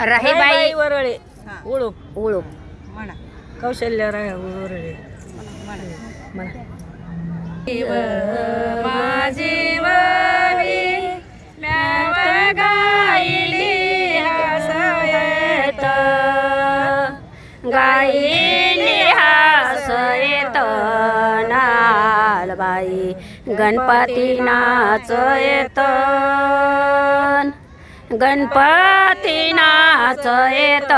राहीबाई. वरळे. हा. ओळू ओळू म्हणा. कौशल्य राय वरळे. म्हणा. माझी वही म्यात गायली हसयत. गायली हसयत नालबाई. गणपती नाच येत गणपती नाच येत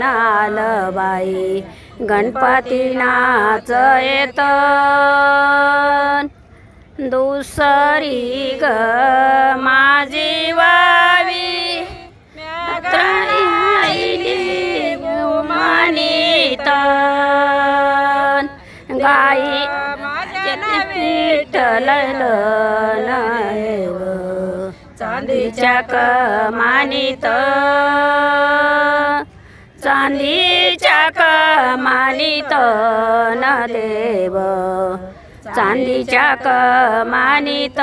नालबाई. गणपती नाच येत दुसरी ग माझी वावी. गुमानीत गाई विठ्ठल चांदीच्या कमानीत. चांदीच्या कमानीत न देव. चांदीच्या कमानीत.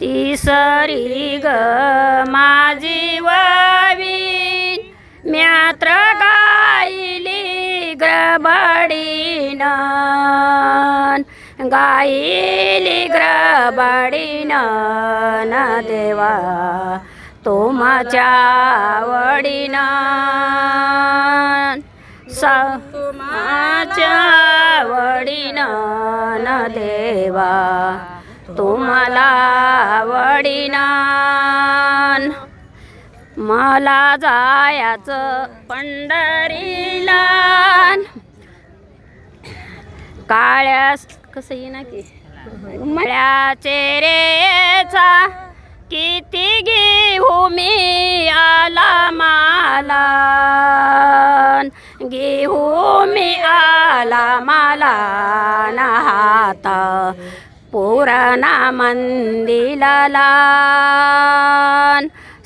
तिसरी ग माझी वावी म्यात्र गायली ग्रबडीन. गायली ग्रबडीन न देवा तुमच्या स समाच्या वडीन न देवा तुम्हाला वडीनान मला जायाचं पंढरीला काळ्या कसं येईना की? मळ्या चेरेचा किती घेऊ मी आला माला? घेऊ मी आला माला हाता? पुराणा मंदिलाला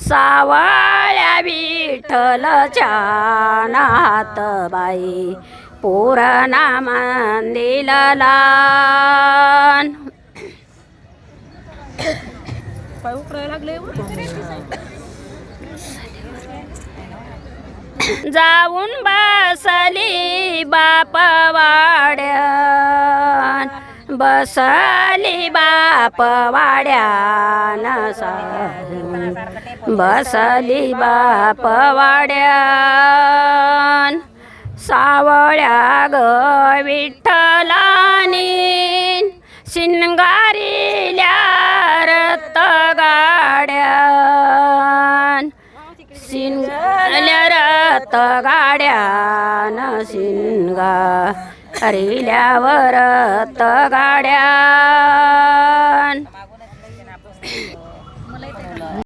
सावळ्या विठ्ठलच्या नात बाई. पुराणा उकरायला लागले जाऊन बसली बाप वाड्यान. बसली बाप वाड्यान सारून बसली बाप वाड्यान. सावळ्या ग विठ्ठलानी. शिनगारिल्या रत गाड्यान शिंगल्या रत गाड्यान शिनगा रिल्यावर रत गाड्या